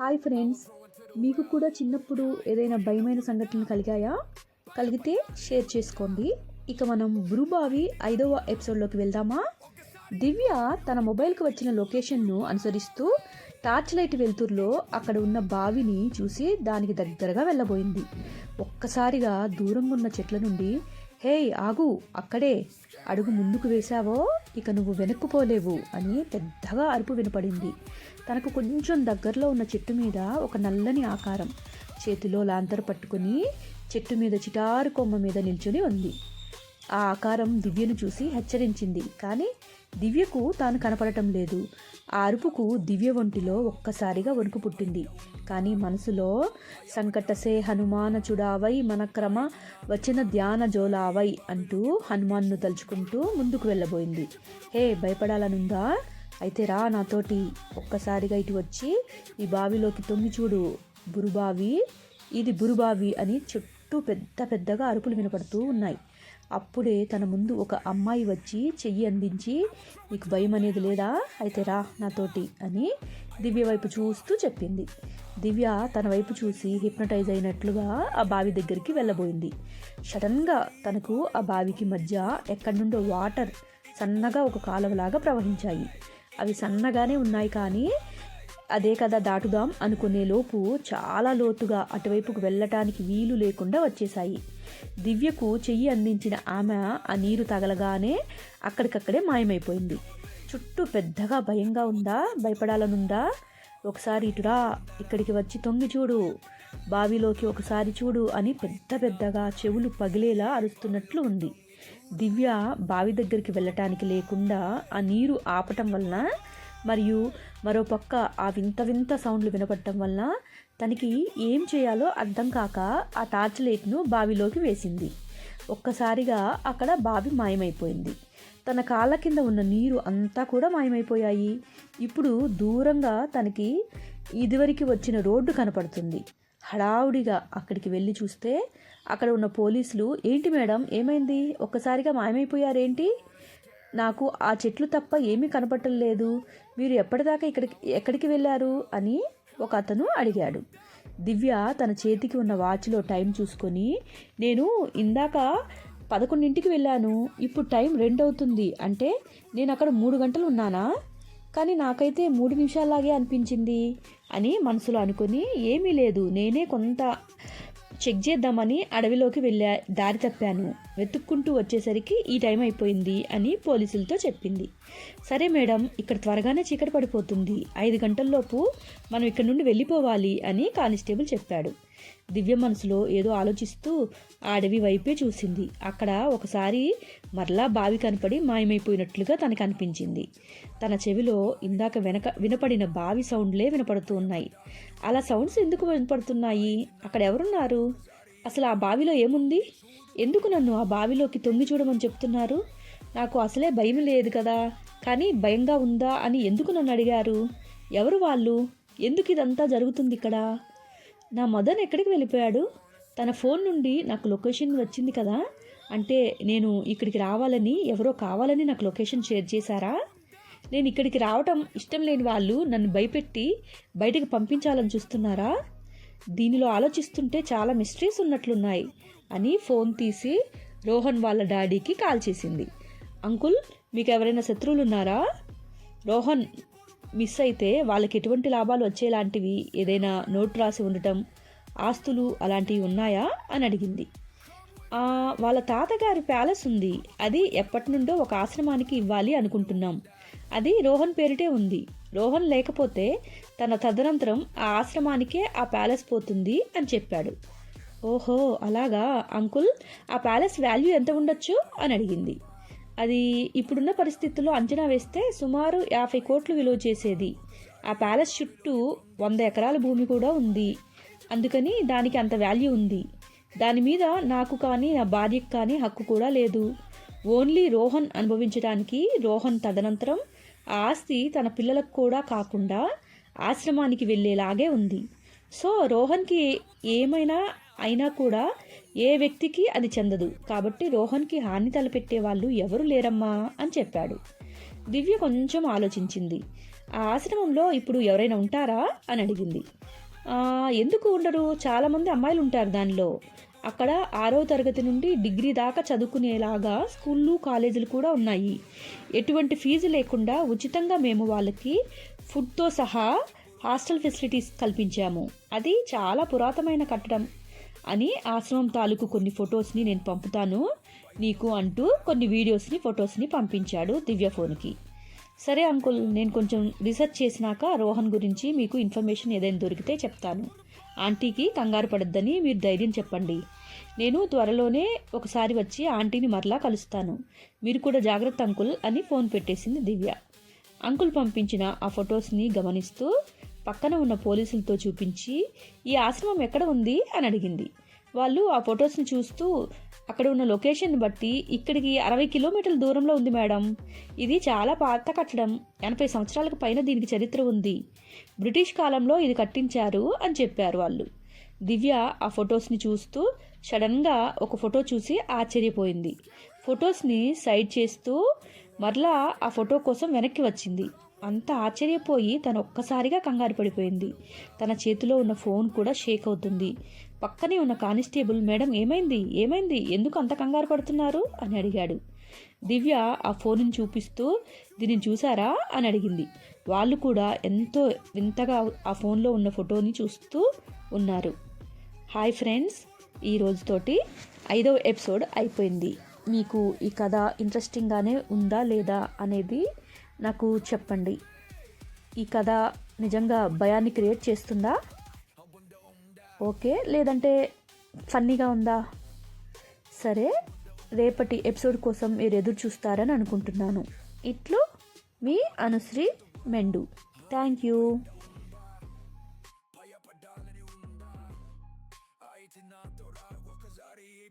Hi friends మీకు కూడా చిన్నప్పుడు ఏదైనా భయమైన సంఘటనలు కలిగాయా? కలిగితే షేర్ చేసుకోండి. ఇక మనం బ్రూబావి ఐదవ ఎపిసోడ్లోకి వెళ్దామా? దివ్య తన మొబైల్కి వచ్చిన లొకేషన్ను అనుసరిస్తూ టార్చ్ లైట్ వెలుతురులో అక్కడ ఉన్న బావిని చూసి దానికి దగ్గరగా వెళ్ళబోయింది. ఒక్కసారిగా దూరంగా ఉన్న చెట్ల నుండి హే ఆగు అక్కడే. అడుగు ముందుకు వేశావో? ఇక నువ్వు వెనక్కుపోలేవు అని పెద్దగా అరుపు వినపడింది. తనకు కొంచెం దగ్గరలో ఉన్న చెట్టు మీద ఒక నల్లని ఆకారం చేతిలో లాంతర్ పట్టుకుని చెట్టు మీద చిటారు కొమ్మ మీద నిల్చుని ఉంది. ఆ ఆకారం దివ్యను చూసి హెచ్చరించింది. కానీ దివ్యకు తాను కనపడటం లేదు. ఆ అరుపుకు దివ్య ఒంటిలో ఒక్కసారిగా వణుకు పుట్టింది. కానీ మనసులో సంకటసే హనుమాన చుడావై మన క్రమ వచ్చిన ధ్యాన జోలావై అంటూ హనుమాన్ను తలుచుకుంటూ ముందుకు వెళ్ళబోయింది. హే భయపడాలనుందా? అయితే రా నాతోటి. ఒక్కసారిగా ఇటు వచ్చి ఈ బావిలోకి తొంగి చూడు బురుబావి. ఇది బురుబావి అని చుట్టూ పెద్ద పెద్దగా అరుపులు వినపడుతూ ఉన్నాయి. అప్పుడే తన ముందు ఒక అమ్మాయి వచ్చి చెయ్యి అందించి నీకు భయం అనేది లేదా? అయితే రా నాతోటి అని దివ్య వైపు చూస్తూ చెప్పింది. దివ్య తన వైపు చూసి హిప్నటైజ్ అయినట్లుగా ఆ బావి దగ్గరికి వెళ్ళబోయింది. సడన్గా తనకు ఆ బావికి మధ్య ఎక్కడి నుండో వాటర్ సన్నగా ఒక కాలువలాగా ప్రవహించాయి. అవి సన్నగానే ఉన్నాయి కానీ అదే కదా దాటుదాం అనుకునే లోపు చాలా లోతుగా అటువైపుకు వెళ్ళటానికి వీలు లేకుండా వచ్చేశాయి. దివ్యకు చెయ్యి అందించిన ఆమె ఆ నీరు తగలగానే అక్కడికక్కడే మాయమైపోయింది. చుట్టూ పెద్దగా భయంగా ఉందా? భయపడాలనుందా? ఒకసారి ఇటురా ఇక్కడికి వచ్చి తొంగి చూడు. బావిలోకి ఒకసారి చూడు అని పెద్ద పెద్దగా చెవులు పగిలేలా అరుస్తున్నట్లు ఉంది. దివ్య బావి దగ్గరికి వెళ్ళటానికి లేకుండా ఆ నీరు ఆపటం వలన మరియు మరోపక్క ఆ వింత వింత సౌండ్లు వినపడటం వలన తనకి ఏం చేయాలో అర్థం కాక ఆ టార్చ్ లైట్ను బావిలోకి వేసింది. ఒక్కసారిగా అక్కడ బావి మాయమైపోయింది. తన కాళ్ళ కింద ఉన్న నీరు అంతా కూడా మాయమైపోయాయి. ఇప్పుడు దూరంగా తనకి ఇదివరకు వచ్చిన రోడ్డు కనపడుతుంది. హడావుడిగా అక్కడికి వెళ్ళి చూస్తే అక్కడ ఉన్న పోలీసులు ఏంటి మేడం ఏమైంది? ఒక్కసారిగా మాయమైపోయారేంటి? నాకు ఆ చెట్లు తప్ప ఏమీ కనపడటం లేదు. మీరు ఎప్పటిదాకా ఇక్కడికి ఎక్కడికి వెళ్ళారు? అని ఒక అతను అడిగాడు. దివ్య తన చేతికి ఉన్న వాచ్లో టైం చూసుకొని నేను ఇందాక పదకొండింటికి వెళ్ళాను. ఇప్పుడు టైం రెండు అవుతుంది అంటే నేను అక్కడ మూడు గంటలు ఉన్నానా? కానీ నాకైతే మూడు నిమిషాల్లాగే అనిపించింది అని మనసులో అనుకొని ఏమీ లేదు. నేనే కొంత చెక్ చేద్దామని అడవిలోకి వెళ్ళా దారి తప్పాను. వెతుక్కుంటూ వచ్చేసరికి ఈ టైం అయిపోయింది అని పోలీసులతో చెప్పింది. సరే మేడం ఇక్కడ త్వరగానే చీకటి పడిపోతుంది. ఐదు గంటల్లోపు మనం ఇక్కడ నుండి వెళ్ళిపోవాలి అని కానిస్టేబుల్ చెప్పాడు. దివ్య మనసులో ఏదో ఆలోచిస్తూ ఆ అడవి వైపే చూసింది. అక్కడ ఒకసారి మరలా బావి కనపడి మాయమైపోయినట్లుగా తనకు అనిపించింది. తన చెవిలో ఇందాక వెనక వినపడిన బావి సౌండ్లే వినపడుతూ ఉన్నాయి అలా సౌండ్స్ ఎందుకు వినపడుతున్నాయి? అక్కడ ఎవరున్నారు? అసలు ఆ బావిలో ఏముంది? ఎందుకు నన్ను ఆ బావిలోకి తొంగి చూడమని చెప్తున్నారు? నాకు అసలే భయం లేదు కదా. కానీ భయంగా ఉందా అని ఎందుకు నన్ను అడిగారు? ఎవరు వాళ్ళు? ఎందుకు ఇదంతా జరుగుతుంది ఇక్కడ? నా మదన్ ఎక్కడికి వెళ్ళిపోయాడు? తన ఫోన్ నుండి నాకు లొకేషన్ వచ్చింది కదా. అంటే నేను ఇక్కడికి రావాలని ఎవరో కావాలని నాకు లొకేషన్ షేర్ చేశారా? నేను ఇక్కడికి రావటం ఇష్టం లేని వాళ్ళు నన్ను భయపెట్టి బయటకు పంపించాలని చూస్తున్నారా? దీనిలో ఆలోచిస్తుంటే చాలా మిస్టరీస్ ఉన్నట్లున్నాయి అని ఫోన్ తీసి రోహన్ వాళ్ళ డాడీకి కాల్ చేసింది. అంకుల్ మీకు ఎవరైనా శత్రువులు ఉన్నారా రోహన్ మిస్ అయితే వాళ్ళకి ఎటువంటి లాభాలు వచ్చేలాంటివి ఏదైనా నోట్ రాసి ఉండటం ఆస్తులు అలాంటివి ఉన్నాయా అని అడిగింది. వాళ్ళ తాతగారి ప్యాలెస్ ఉంది. అది ఎప్పటి నుండో ఒక ఆశ్రమానికి ఇవ్వాలి అనుకుంటున్నాం. అది రోహన్ పేరిటే ఉంది. రోహన్ లేకపోతే తన తదనంతరం ఆ ఆశ్రమానికే ఆ ప్యాలెస్ పోతుంది అని చెప్పాడు. ఓహో అలాగా అంకుల్? ఆ ప్యాలెస్ వాల్యూ ఎంత ఉండొచ్చు? అని అడిగింది. అది ఇప్పుడున్న పరిస్థితుల్లో అంచనా వేస్తే సుమారు యాభై కోట్లు విలువ చేసేది. ఆ ప్యాలెస్ చుట్టూ వంద ఎకరాల భూమి కూడా ఉంది. అందుకని దానికి అంత వాల్యూ ఉంది. దాని మీద నాకు కానీ నా భార్యకు కానీ హక్కు కూడా లేదు. ఓన్లీ రోహన్ అనుభవించడానికి రోహన్ తదనంతరం ఆ ఆస్తి తన పిల్లలకు కూడా కాకుండా ఆశ్రమానికి వెళ్ళేలాగే ఉంది. సో రోహన్కి ఏమైనా అయినా కూడా ఏ వ్యక్తికి అది చెందదు. కాబట్టి రోహన్కి హాని తలపెట్టే వాళ్ళు ఎవరు లేరమ్మా అని చెప్పాడు. దివ్య కొంచెం ఆలోచించింది. ఆ ఆశ్రమంలో ఇప్పుడు ఎవరైనా ఉంటారా? అని అడిగింది. ఎందుకు ఉండరు? చాలామంది అమ్మాయిలు ఉంటారు దానిలో. అక్కడ ఆరో తరగతి నుండి డిగ్రీ దాకా చదువుకునేలాగా స్కూళ్ళు కాలేజీలు కూడా ఉన్నాయి. ఎటువంటి ఫీజు లేకుండా ఉచితంగా మేము వాళ్ళకి ఫుడ్తో సహా హాస్టల్ ఫెసిలిటీస్ కల్పించాము. అది చాలా పురాతనమైన కట్టడం. అని ఆశ్రమం తాలూకు కొన్ని ఫొటోస్ని నేను పంపుతాను. నీకు అంటూ కొన్ని వీడియోస్ని ఫొటోస్ని పంపించాడు దివ్య ఫోన్కి. సరే అంకుల్ నేను కొంచెం రీసెర్చ్ చేసినాక రోహన్ గురించి మీకు ఇన్ఫర్మేషన్ ఏదైనా దొరికితే చెప్తాను. ఆంటీకి కంగారు పడద్దని మీరు ధైర్యం చెప్పండి. నేను త్వరలోనే ఒకసారి వచ్చి ఆంటీని మరలా కలుస్తాను. మీరు కూడా జాగ్రత్త అంకుల్ అని ఫోన్ పెట్టేసింది దివ్య. అంకుల్ పంపించిన ఆ ఫొటోస్ని గమనిస్తూ పక్కన ఉన్న పోలీసులతో చూపించి ఈ ఆశ్రమం ఎక్కడ ఉంది? అని అడిగింది. వాళ్ళు ఆ ఫొటోస్ని చూస్తూ అక్కడ ఉన్న లొకేషన్ బట్టి ఇక్కడికి అరవై కిలోమీటర్ల దూరంలో ఉంది మేడం. ఇది చాలా పాత కట్టడం. ఎనభై సంవత్సరాలకు పైన దీనికి చరిత్ర ఉంది. బ్రిటిష్ కాలంలో ఇది కట్టించారు అని చెప్పారు వాళ్ళు. దివ్య ఆ ఫొటోస్ని చూస్తూ సడన్గా ఒక ఫోటో చూసి ఆశ్చర్యపోయింది. ఫొటోస్ని సైడ్ చేస్తూ మరలా ఆ ఫోటో కోసం వెనక్కి వచ్చింది. అంత ఆశ్చర్యపోయి తను ఒక్కసారిగా కంగారు పడిపోయింది. తన చేతిలో ఉన్న ఫోన్ కూడా షేక్ అవుతుంది. పక్కనే ఉన్న కానిస్టేబుల్ మేడం ఏమైంది? ఏమైంది? ఎందుకు అంత కంగారు పడుతున్నారు? అని అడిగాడు. దివ్య ఆ ఫోన్ని చూపిస్తూ దీన్ని చూసారా అని అడిగింది. వాళ్ళు కూడా ఎంతో వింతగా ఆ ఫోన్లో ఉన్న ఫోటోని చూస్తూ ఉన్నారు. హాయ్ ఫ్రెండ్స్ ఈ రోజుతోటి ఐదవ ఎపిసోడ్ అయిపోయింది. మీకు ఈ కథ ఇంట్రెస్టింగ్గానే ఉందా లేదా? అనేది నాకు చెప్పండి. ఈ కథ నిజంగా భయాన్ని క్రియేట్ చేస్తుందా? ఓకే లేదంటే ఫన్నీగా ఉందా? సరే రేపటి ఎపిసోడ్ కోసం మీరు ఎదురు చూస్తారని అనుకుంటున్నాను. ఇట్లు మీ Anusri Mendu. Thank you. Ai tinatora, wakazari,